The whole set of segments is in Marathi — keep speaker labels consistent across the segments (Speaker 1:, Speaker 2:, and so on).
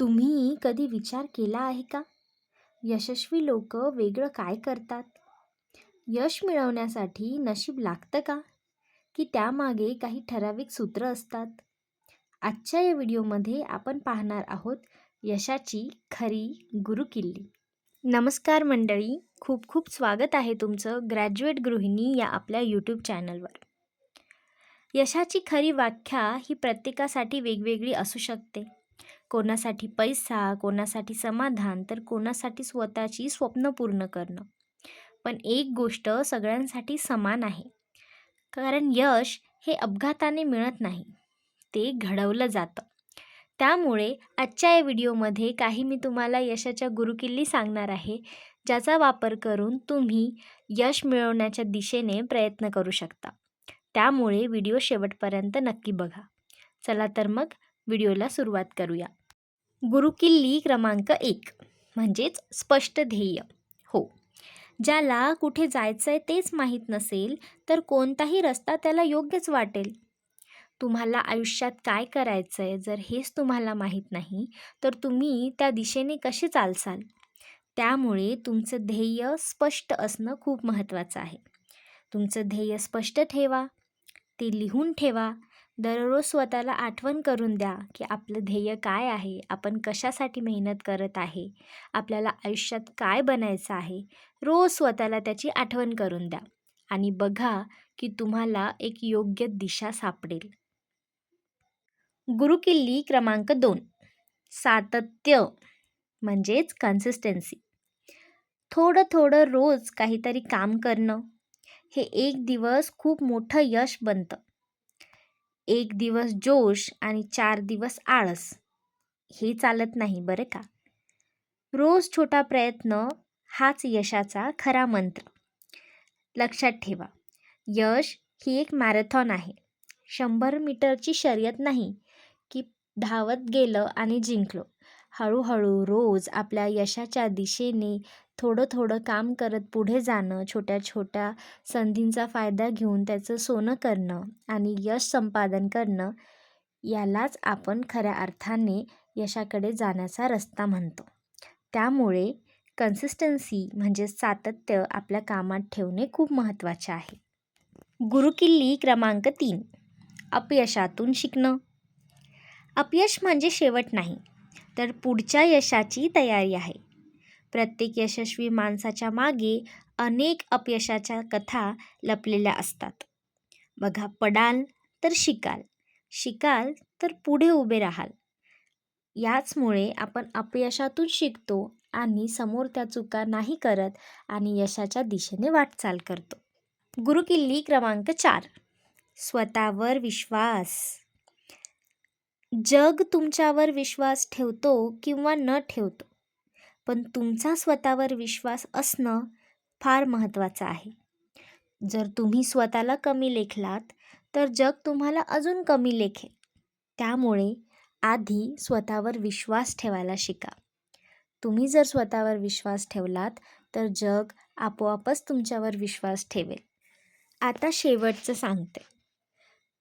Speaker 1: तुम्ही कधी विचार केला आहे का? यशस्वी लोक वेगळं काय करतात? यश मिळवण्यासाठी नशीब लागतं का? की त्यामागे काही ठराविक सूत्र असतात? आजच्या या व्हिडिओमध्ये आपण पाहणार आहोत यशाची खरी गुरुकिल्ली. नमस्कार मंडळी खूप खूप स्वागत आहे तुमचं ग्रॅज्युएट गृहिणी या आपल्या यूट्यूब चॅनलवर. यशाची खरी व्याख्या ही प्रत्येकासाठी वेगवेगळी असू शकते. कोणासाठी पैसा कोणासाठी समाधान तर कोणासाठी स्वतःची स्वप्न पूर्ण करणं. पण एक गोष्ट सगळ्यांसाठी समान आहे. कारण यश हे अपघाताने मिळत नाही ते घडवलं जातं. त्यामुळे आजच्या या व्हिडिओमध्ये काही मी तुम्हाला यशाच्या गुरुकिल्ली सांगणार आहे ज्याचा वापर करून तुम्ही यश मिळवण्याच्या दिशेने प्रयत्न करू शकता. त्यामुळे व्हिडिओ शेवटपर्यंत नक्की बघा. चला तर मग व्हिडिओला सुरुवात करूया. गुरुकिल्ली क्रमांक एक. म्हणजेच स्पष्ट ध्येय. हो. ज्याला कुठे जायचं आहे तेच माहीत नसेल तर कोणताही रस्ता त्याला योग्यच वाटेल. तुम्हाला आयुष्यात काय करायचं आहे जर हेच तुम्हाला माहीत नाही तर तुम्ही त्या दिशेने कसे चालसाल? त्यामुळे तुमचं ध्येय स्पष्ट असणं खूप महत्त्वाचं आहे. तुमचं ध्येय स्पष्ट ठेवा. ते लिहून ठेवा. दररोज स्वतःला आठवण करून द्या की आपलं ध्येय काय आहे आपण कशासाठी मेहनत करत आहे आपल्याला आयुष्यात काय बनायचं आहे रोज स्वतःला त्याची आठवण करून द्या. आणि बघा की तुम्हाला एक योग्य दिशा सापडेल. गुरुकिल्ली क्रमांक दोन. सातत्य म्हणजेच कन्सिस्टन्सी थोडं थोडं रोज काहीतरी काम करणं हे एक दिवस खूप मोठं यश बनतं. एक दिवस जोश आणि चार दिवस आळस. हे चालत नाही बरं का? रोज छोटा प्रयत्न हाच यशाचा खरा मंत्र. लक्षात ठेवा यश ही एक मॅरेथॉन आहे. शंभर मीटरची शर्यत नाही की धावत गेलं आणि जिंकलो. हळूहळू रोज आपल्या यशाच्या दिशेने थोडं थोडं काम करत पुढे जाणं छोट्या छोट्या संधींचा फायदा घेऊन त्याचं सोनं करणं आणि यश संपादन करणं यालाच आपण खऱ्या अर्थाने यशाकडे जाण्याचा रस्ता म्हणतो. त्यामुळे कन्सिस्टन्सी म्हणजे सातत्य आपल्या कामात ठेवणे खूप महत्त्वाचे आहे. गुरुकिल्ली क्रमांक तीन अपयशातून शिकणं. अपयश म्हणजे शेवट नाही तर पुढच्या यशाची तयारी आहे. प्रत्येक यशस्वी माणसाच्या मागे अनेक अपयशाच्या कथा लपलेल्या असतात. बघा पडाल तर शिकाल शिकाल तर पुढे उभे राहाल. याचमुळे आपण अपयशातून शिकतो आणि समोर त्या चुका नाही करत आणि यशाच्या दिशेने वाटचाल करतो. गुरुकिल्ली क्रमांक चार. स्वतःवर विश्वास. जग तुमच्यावर विश्वास ठेवतो किंवा न ठेवतो पण तुमचा स्वतःवर विश्वास असणं फार महत्त्वाचं आहे. जर तुम्ही स्वतःला कमी लेखलात तर जग तुम्हाला अजून कमी लेखेल. त्यामुळे आधी स्वतःवर विश्वास ठेवायला शिका. तुम्ही जर स्वतःवर विश्वास ठेवलात तर जग आपोआपच तुमच्यावर विश्वास ठेवेल. आता शेवटचं सांगते.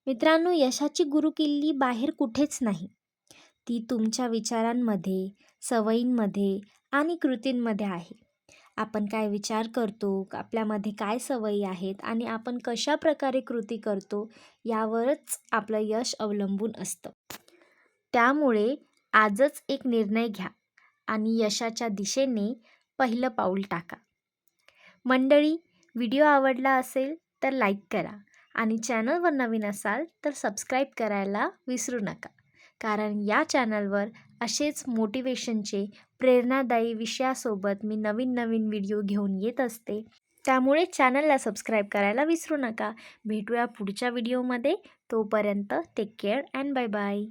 Speaker 1: मित्रांनो यशाची गुरुकिल्ली बाहेर कुठेच नाही. ती तुमच्या विचारांमध्ये सवयींमध्ये आणि कृतींमध्ये आहे. आपण काय विचार करतो आपल्यामध्ये काय सवयी आहेत आणि आपण कशा प्रकारे कृती करतो यावरच आपलं यश अवलंबून असतं. त्यामुळे आजच एक निर्णय घ्या आणि यशाच्या दिशेने पहिलं पाऊल टाका. मंडळी व्हिडिओ आवडला असेल तर लाईक करा. आणि चॅनलवर नवीन असाल तर सबस्क्राईब करायला विसरू नका. कारण या चॅनलवर असेच मोटिवेशनचे प्रेरणादायी विषयासोबत मी नवीन नवीन व्हिडिओ घेऊन येत असते. त्यामुळे चॅनलला सबस्क्राईब करायला विसरू नका. भेटूया पुढच्या व्हिडिओमध्ये. तोपर्यंत take care and bye bye